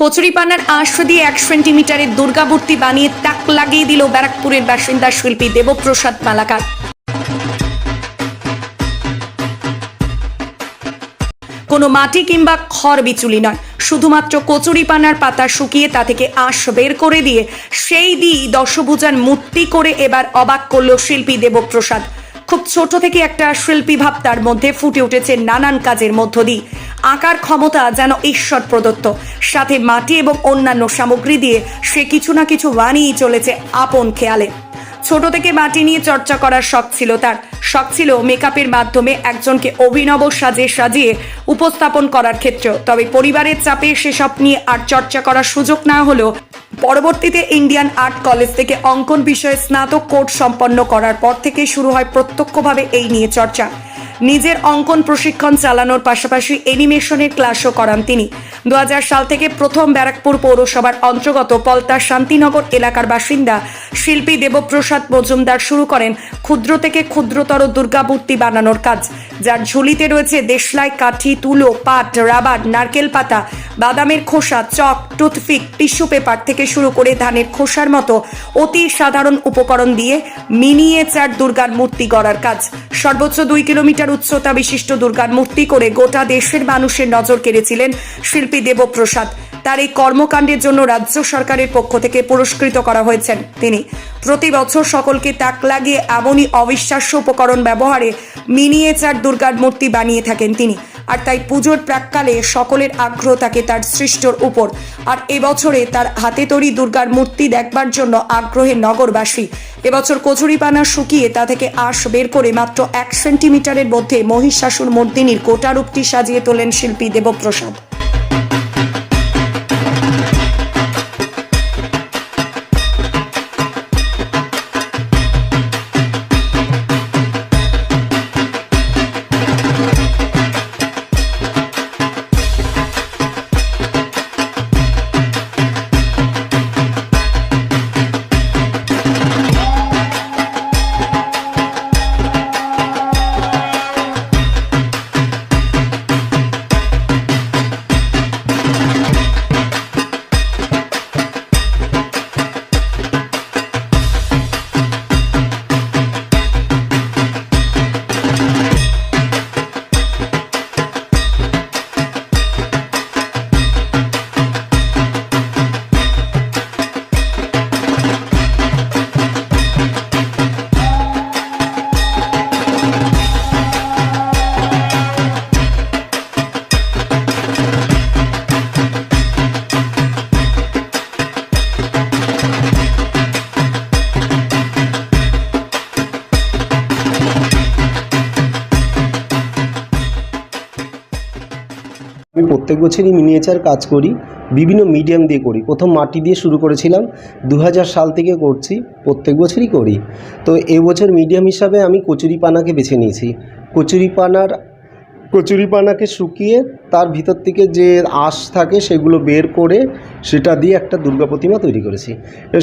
কচুরিপানার আঁশ দিয়ে এক সেন্টিমিটারের দুর্গামূর্তি বানিয়ে তাক লাগিয়ে দিল ব্যারাকপুরের বাসিন্দা শিল্পী দেবপ্রসাদ মালাকার। কোনো মাটি কিংবা খড় বিচুলি নয়, শুধুমাত্র কচুরিপানার পাতা শুকিয়ে তা থেকে আঁশ বের করে দিয়ে সেই দিয়েই দশভুজার মূর্তি করে এবার অবাক করল শিল্পী দেবপ্রসাদ। খুব ছোট থেকে একটা শিল্পী ভাব তার মধ্যে ফুটে উঠেছে নানান কাজের মধ্য দিয়ে। আঁকার ক্ষমতা যেন ঈশ্বর প্রদত্ত। সাথে মাটি এবং অন্যান্য সামগ্রী দিয়ে সে কিছু না কিছু বানিয়েই চলেছে আপন খেয়ালে। ছোট থেকে মাটি নিয়ে চর্চা করার শখ ছিল তার। শখ ছিল মেকআপের মাধ্যমে একজনকে অভিনব সাজে সাজিয়ে উপস্থাপন করার ক্ষেত্রেও। তবে পরিবারের চাপে সেসব নিয়ে আর চর্চা করার সুযোগ না হলেও পরবর্তীতে ইন্ডিয়ান আর্ট কলেজ থেকে অঙ্কন বিষয়ে স্নাতক কোর্স সম্পন্ন করার পর থেকে শুরু হয় প্রত্যক্ষভাবে এই নিয়ে চর্চা। নিজের অঙ্কন প্রশিক্ষণ চালানোর পাশাপাশি অ্যানিমেশনের ক্লাসও করান তিনি। দু হাজার সাল থেকে প্রথম ব্যারাকপুর পৌরসভার অন্তর্গত পলতা শান্তিনগর এলাকার বাসিন্দা শিল্পী দেবপ্রসাদ মজুমদার শুরু করেন ক্ষুদ্র থেকে ক্ষুদ্রতর দুর্গামূর্তি বানানোর কাজ। যার ঝুলিতে রয়েছে দেশলাই, কাঠি, তুলো, পাট, রাবার, নারকেল পাতা, বাদামের খোসা, চক, টুথপিক, টিস্যু পেপার থেকে শুরু করে ধানের খোসার মতো অতি সাধারণ উপকরণ দিয়ে মিনিয়েচার দুর্গার মূর্তি গড়ার কাজ। সর্বোচ্চ দুই কিলোমিটার উচ্চতা বিশিষ্ট দুর্গার মূর্তি করে গোটা দেশের মানুষের নজর কেড়েছিলেন শিল্পী দেবপ্রসাদ। তার এই কর্মকাণ্ডের জন্য রাজ্য সরকারের পক্ষ থেকে পুরস্কৃত করা হয়েছে তিনি। প্রতি বছর সকলকে তাক লাগিয়ে এমনই অবিশ্বাস্য উপকরণ ব্যবহারে মিনিয়েচার দুর্গার মূর্তি বানিয়ে থাকেন তিনি। আর তাই পুজোর প্রাককালে সকলের আগ্রহ থাকে তার সৃষ্টর উপর। আর এবছরে তার হাতে তৈরি দুর্গার মূর্তি দেখবার জন্য আগ্রহে নগরবাসী। এবছর কচুরিপানা শুকিয়ে তা থেকে আশ বের করে মাত্র এক সেন্টিমিটারের মধ্যে মহিষাসুর মর্দিনীর কোটারূপটি সাজিয়ে তোলেন শিল্পী দেবপ্রসাদ। প্রত্যেক বছরই মিনিয়েচার কাজ করি, বিভিন্ন মিডিয়াম দিয়ে করি। প্রথম মাটি দিয়ে শুরু করেছিলাম দু হাজার সাল থেকে করছি, প্রত্যেক বছরই করি। তো এবছর মিডিয়াম হিসাবে আমি কচুরিপানাকে বেছে নিয়েছি। কচুরিপানার কচুরিপানাকে শুকিয়ে তার ভিতর থেকে যে আঁশ থাকে সেগুলো বের করে সেটা দিয়ে একটা দুর্গা প্রতিমা তৈরি করেছি।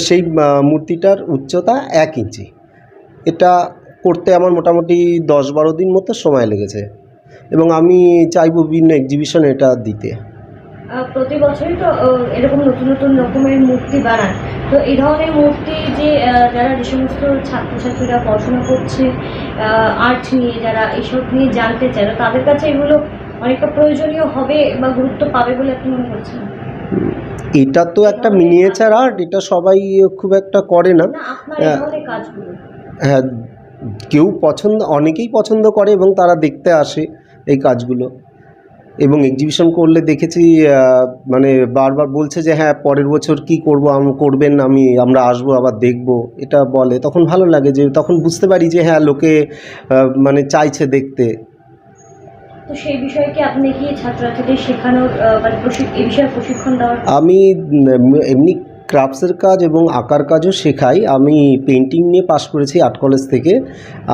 সেই মূর্তিটার উচ্চতা এক ইঞ্চি। এটা করতে আমার মোটামুটি দশ বারো দিন মতো সময় লেগেছে। এবং আমি চাইব বিভিন্ন এক্সিবিশনে এটা দিতে। প্রতি বছরই তো এরকম নতুন নতুন রকমের মূর্তি বানান। তো এই ধরনের মূর্তি যে যারা যে সমস্ত ছাত্রছাত্রীরা পড়াশোনা করছে আর্ট নিয়ে যারা এসব নিয়ে জানতে চায় তাদের কাছে এগুলো অনেকটা প্রয়োজনীয় হবে বা গুরুত্ব পাবে বলে আপনি মনে করছেন? এটা তো একটা মিনিয়েচার আর্ট এটা সবাই খুব একটা করে না। হ্যাঁ। হ্যাঁ কেউ পছন্দ অনেকেই পছন্দ করে এবং তারা দেখতে আসে। এই কাজগুলো। এবং এক্সিবিশন করলে দেখেছি মানে বারবার বলছে যে হ্যাঁ পরের বছর কি করব আম করবেন আমি আমরা আসব আবার দেখব। এটা বলে। তখন ভালো লাগে যে তখন বুঝতে পারি যে হ্যাঁ লোকে মানে চাইছে দেখতে। তো সেই বিষয়ে কি আপনি কি ছাত্রছাত্রীদের শেখানোর মানে এই বিষয়ে প্রশিক্ষণ দেওয়ার আমি এমনি ক্রাফটসের কাজ এবং আঁকার কাজও শেখাই। আমি পেন্টিং নিয়ে পাশ করেছি আর্ট কলেজ থেকে।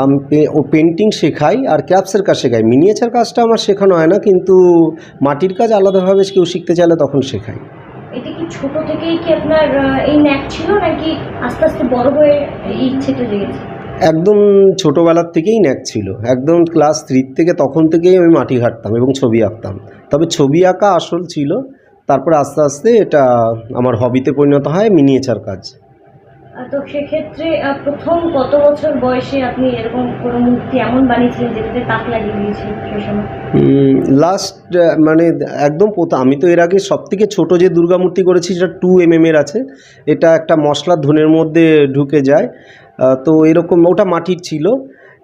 আমি ও পেন্টিং শেখাই আর ক্রাফটসের কাজ শেখাই। মিনিয়েচার কাজটা আমার শেখানো হয় না কিন্তু মাটির কাজ আলাদাভাবে কেউ শিখতে চাইলে তখন শেখাই। এটা কি ছোট থেকেই কি আপনার এই ন্যাক ছিল নাকি আস্তে আস্তে বড় হয়ে এই ইচ্ছেটা জেগেছে একদম ছোটোবেলার থেকেই ন্যাক ছিল। একদম ক্লাস থ্রির থেকে তখন থেকেই আমি মাটি ঘাটতাম এবং ছবি আঁকতাম। তবে ছবি আঁকা আসল ছিল। তারপরে আস্তে আস্তে এটা আমার হবিতে পরিণত হয় মিনিয়েচার কাজ। তো সেক্ষেত্রে প্রথম কত বছর বয়সে আপনি এরকম কোনো মূর্তি এমন বানিয়েছিলেন যেটাতে তাক লাগিয়ে দিয়েছিলেন সময়? লাস্ট মানে একদম প্রথম আমি তো এর আগে সব থেকে ছোটো যে দুর্গা মূর্তি করেছি সেটা টু এম এর আছে। এটা একটা মশলার ধনের মধ্যে ঢুকে যায়। তো এরকম ওটা মাটির ছিল।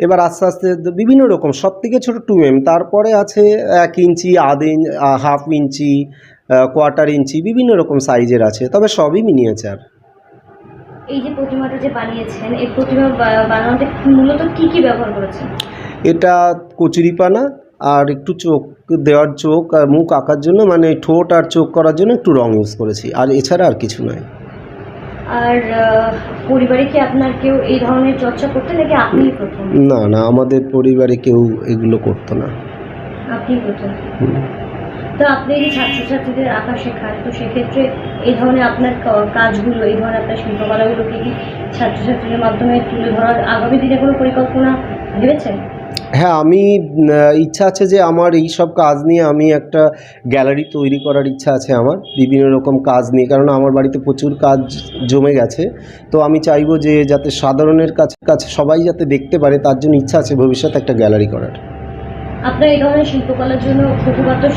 এবার আস্তে আস্তে বিভিন্ন রকম সব থেকে ছোটো টু এম তারপরে আছে এক ইঞ্চি আধ inch half inch quarter inch বিভিন্ন রকম সাইজের আছে তবে সবই মিনিয়েচার এই যে প্রতিমাটা যে বানিয়েছেন এই প্রতিমা বানানোতে মূলত কি কি ব্যবহার করেছেন? এটা কচুরিপানা আর একটু চোখ দেওয়ার চোখ আর মুখ আঁকার জন্য মানে ঠোঁট আর চোখ করার জন্য একটু রং ইউজ করেছি আর এছাড়া আর কিছু নয়। আর পরিবারে কি আপনার কেউ এই ধরনের চর্চা করতে নাকি আপনিই প্রথম? না না আমাদের পরিবারে কেউ এগুলো করতো না। আপনি প্রথম। তো আপনি এই যে ছাত্রছাত্রীদের আঁকা শেখান, তো সেক্ষেত্রে এই ধরনের আপনার কাজগুলো, এই ধরনের আপনার শিল্পকলাগুলোকে কি ছাত্রছাত্রীদের মাধ্যমে তুলে ধরার আগামী দিনে কোনো পরিকল্পনা ভেবেছেন? হ্যাঁ আমি ইচ্ছা আছে যে আমার এই সব কাজ নিয়ে আমি একটা গ্যালারি তৈরি করার ইচ্ছা আছে আমার, বিভিন্ন রকম কাজ নিয়ে, কারণ আমার বাড়িতে প্রচুর কাজ জমে গেছে। তো আমি চাইব যে যাতে সাধারণের কাছে কাছে সবাই যাতে দেখতে পারে, তার জন্য ইচ্ছা আছে ভবিষ্যতে একটা গ্যালারি করার। আপনার এই ধরনের শিল্পকলার জন্য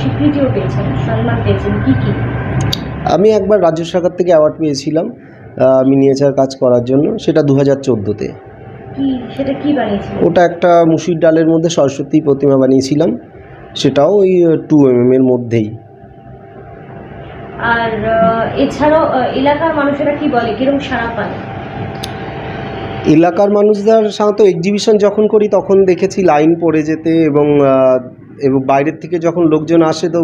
স্বীকৃতিও পেয়েছেন সম্মান পেয়েছেন কি কি? আমি একবার রাজ্য সরকার থেকে অ্যাওয়ার্ড পেয়েছিলাম মিনিয়েচার কাজ করার জন্য সেটা দু হাজার চোদ্দোতে সেটা কি ওটা একটা মুসুর ডালের মধ্যে সরস্বতী প্রতিমা বানিয়েছিলাম সেটাও ওই টু এম এর মধ্যেই। আর এছাড়াও এলাকার মানুষেরা কি বলে কীরকম সাড়া পান এলাকার মানুষদের সাধারণত এক্সিবিশন যখন করি, তখন দেখেছি লাইন পড়ে যেতে এবং এবং বাইরের থেকে যখন লোকজন আসে তো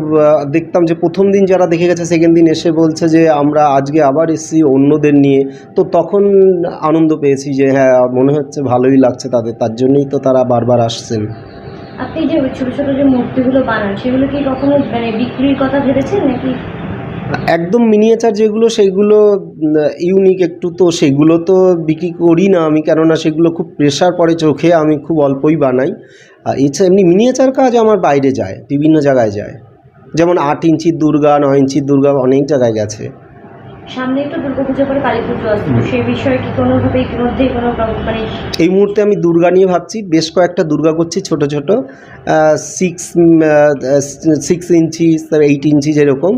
দেখতাম যে প্রথম দিন যারা দেখে গেছে সেকেন্ড দিন এসে বলছে যে আমরা আজকে আবার এসেছি অন্যদের নিয়ে। তো তখন আনন্দ পেয়েছি যে হ্যাঁ মনে হচ্ছে ভালোই লাগছে তাদের, তার জন্যই তো তারা বারবার আসছেন। আপনি যে ছোট ছোট যে মূর্তিগুলো বানান, সেগুলো কি কখনো মানে বিক্রির কথা ভেবেছেন নাকি একদম মিনিয়েচার যেগুলো, সেগুলো ইউনিক একটু তো, সেগুলো তো বিক্রি করি না আমি, কেননা সেগুলো খুব প্রেশার পড়ে চোখে, আমি খুব অল্পই বানাই। আর এছাড়া এমনি মিনিয়েচার কাজ আমার বাইরে যায়, বিভিন্ন জায়গায় যায়। যেমন আট ইঞ্চির দুর্গা, নয় ইঞ্চির দুর্গা অনেক জায়গায় গেছে। সামনেই তো দুর্গাপুজো পরে কালী পুজো আসছে সেই বিষয়ে কি কোনোভাবে ইতিমধ্যে কোনো মানে এই মুহূর্তে আমি দুর্গা নিয়ে ভাবছি বেশ কয়েকটা দুর্গা করছি ছোট ছোট six six inch eight inch যেরকম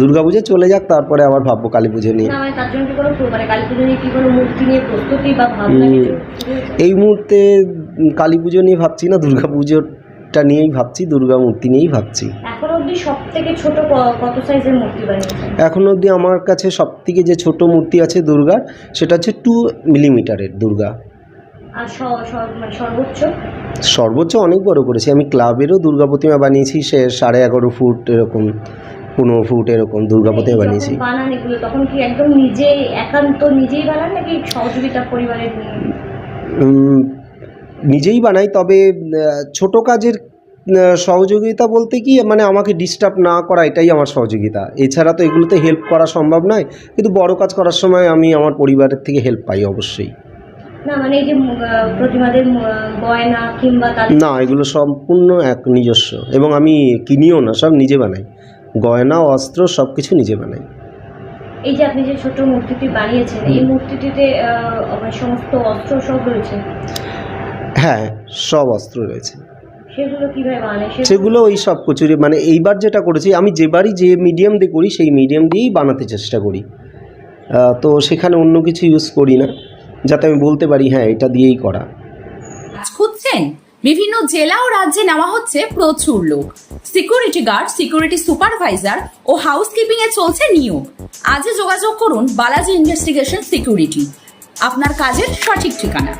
দুর্গা পুজো চলে যাক তারপরে আবার ভাববো কালী পুজো নিয়ে মানে তার জন্য কি কোনো মানে কালী পুজো নিয়ে কি কোনো মূর্তি নিয়ে প্রস্তুতি বা ভাবনা হুম। কিছু শুরু হয়েছে? এই মুহূর্তে কালী পুজো নিয়ে ভাবছি না দুর্গা পুজোটা নিয়েই ভাবছি দুর্গা মূর্তি নিয়েই ভাবছি অবধি সব থেকে ছোট কত সাইজের মূর্তি বানিয়েছেন? এখন অবধি আমার কাছে সবথেকে যে ছোট মূর্তি আছে দুর্গার সেটা হচ্ছে টু মিলিমিটারের দুর্গা। আর মানে সর্বোচ্চ? সর্বোচ্চ অনেক বড় করেছি। আমি ক্লাবেরও দুর্গা প্রতিমা বানিয়েছি সে সাড়ে এগারো ফুট এরকম পনেরো ফুট এরকম দুর্গা প্রতিমা বানিয়েছি। বানান এগুলো তখন কি একদম নিজেই একান্ত নিজেই বানান নাকি সহযোগিতা পরিবারের নিজেই বানাই তবে ছোট কাজের সহযোগিতা বলতে কি মানে আমাকে ডিস্টার্ব না করা এটাই আমার সহযোগিতা। এছাড়া তো এগুলোতে হেল্প করা সম্ভব নয় কিন্তু বড় কাজ করার সময় আমি আমার পরিবারের থেকে হেল্প পাই অবশ্যই। না মানে এই যে প্রতিমাদের গয়না কিংবা না এগুলো সম্পূর্ণ এক নিজস্ব এবং আমি কিনিও না সব নিজে বানাই। গয়না অস্ত্র সব কিছু নিজে বানাই। এই যে আপনি যে ছোট মূর্তিটি বানিয়েছেন এই মূর্তিটিতে মানে সমস্ত অস্ত্র সব রয়েছে? হ্যাঁ সব অস্ত্র রয়েছে। সেগুলো ওই সব কচুরি মানে এইবার যেটা করেছি আমি যেবারই যে মিডিয়াম দিয়ে করি সেই মিডিয়াম দিয়েই বানাতে চেষ্টা করি। তো সেখানে অন্য কিছু ইউজ করি না যাতে আমি বলতে পারি হ্যাঁ এটা দিয়েই করা। খুঁজছেন? বিভিন্ন জেলা ও রাজ্যে নেওয়া হচ্ছে প্রচুর লোক। সিকিউরিটি গার্ড সিকিউরিটি সুপারভাইজার ও হাউসকিপিং এ চলছে নিয়োগ। আজই যোগাযোগ করুন বালাজি ইনভেস্টিগেশন সিকিউরিটি আপনার কাজের সঠিক ঠিকানা।